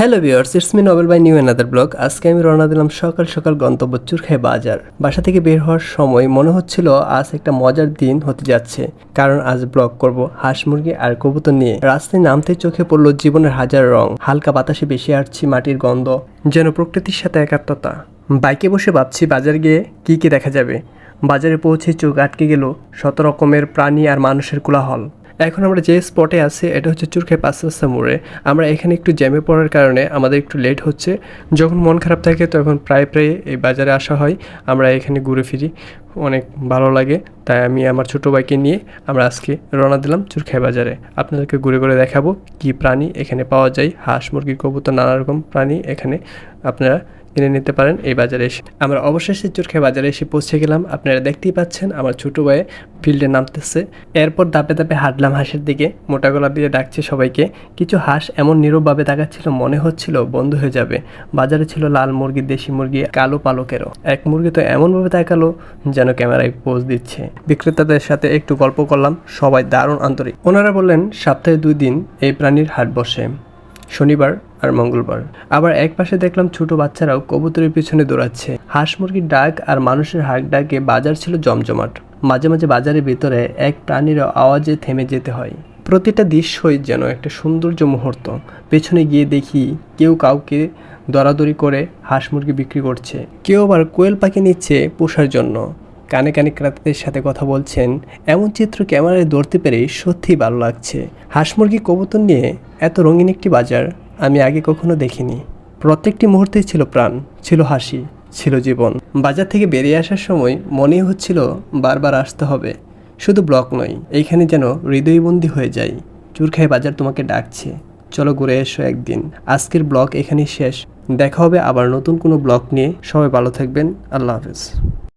Hello viewers it's me Nobel by new another vlog আজকে আমি রওনা দিলাম সকাল সকাল গন্তব্য চুরখাই বাজার। বাসা থেকে বের হওয়ার সময় মনে হচ্ছিল আজ একটা মজার দিন হতে যাচ্ছে, কারণ আজ ব্লগ করব হাঁস মুরগি আর কবুতর নিয়ে। রাস্তায় নামতে চোখে পড়ল জীবনের হাজার রং, হালকা বাতাসে বেশি আসছি মাটির গন্ধ, যেন প্রকৃতির সাথে একাত্মতা। বাইকে বসে ভাবছি বাজার গিয়ে কি কি দেখা যাবে। বাজারে পৌঁছে চোখ আটকে গেল শত রকমের প্রাণী আর মানুষের কোলাহল। এখন আমরা যে স্পটে আছি, এটা হচ্ছে চুরখাই পাঁচ রাস্তা মোড়ে। আমরা এখানে একটু জ্যামে পড়ার কারণে আমাদের একটু লেট হচ্ছে। যখন মন খারাপ থাকে, তখন প্রায় প্রায় এই বাজারে আসা হয়। আমরা এখানে ঘুরে ফিরি। অনেক ভালো লাগে। তাই আমি আমার ছোটো বাইকে নিয়ে আমরা আজকে রওনা দিলাম চুরখাই বাজারে। আপনাদেরকে ঘুরে ঘুরে দেখাবো কি প্রাণী এখানে পাওয়া যায়। হাঁস, মুরগি, কবুতর, নানা রকম প্রাণী এখানে আপনারা কিনে নিতে পারেন এই বাজারে এসে। আমরা অবশেষে চুরখাই বাজারে এসে পৌঁছে গেলাম। আপনারা দেখতেই পাচ্ছেন আমার ছোটো ভাই ফিল্ডে নামতেছে। এরপর দাপে দাপে হাঁটলাম হাঁসের দিকে। মোটা গলা দিয়ে ডাকছে সবাইকে। কিছু হাঁস এমন নীরবভাবে তাকাচ্ছিল, মনে হচ্ছিল বন্ধ হয়ে যাবে। বাজারে ছিল লাল মুরগি, দেশি মুরগি, কালো পালকেরও। এক মুরগি তো এমনভাবে তাকালো যেন ক্যামেরায় পোজ দিচ্ছে। বিক্রেতাদের সাথে একটু গল্প করলাম। সবাই দারুণ আন্তরিক। ওনারা বললেন, সপ্তাহে দুই দিন এই প্রাণীর হাট বসে। শনিবার আর মঙ্গলবার। আবার এক পাশে দেখলাম ছোট বাচ্চারাও কবুতরের পিছনে দৌড়াচ্ছে। হাঁস মুরগির ডাক আর মানুষের হাক ডাকে বাজার ছিল জমজমাট। মাঝে মাঝে বাজারের ভিতরে এক প্রাণীর আওয়াজে থেমে যেতে হয়। প্রতিটা দৃশ্যই যেন একটা সৌন্দর্য মুহূর্ত। পেছনে গিয়ে দেখি কেউ কাউকে দরাদরি করে হাঁস মুরগি বিক্রি করছে। কেউ আবার কোয়েল পাখি নিচ্ছে পোষার জন্য। কানে কানে ক্রেতাদের সাথে কথা বলছেন, এমন চিত্র ক্যামেরায় ধরতে পেরে সত্যিই ভালো লাগছে। হাঁস মুরগি কবুতর নিয়ে এত রঙিন একটি বাজার। আমি আগে কখনো দেখিনি। প্রত্যেকটি মুহূর্তেই ছিল প্রাণ, ছিল হাসি, ছিল জীবন। বাজার থেকে বেরিয়ে আসার সময় মনেই হচ্ছিল, বারবার আসতে হবে। শুধু ব্লক নয়, এইখানে যেন হৃদয়বন্দি হয়ে যাই। চুরখাই বাজার তোমাকে ডাকছে। চলো ঘুরে এসো একদিন। আজকের ব্লগ এখানেই শেষ। দেখা হবে আবার নতুন কোনো ব্লগ নিয়ে। সবাই ভালো থাকবেন। আল্লাহ হাফেজ।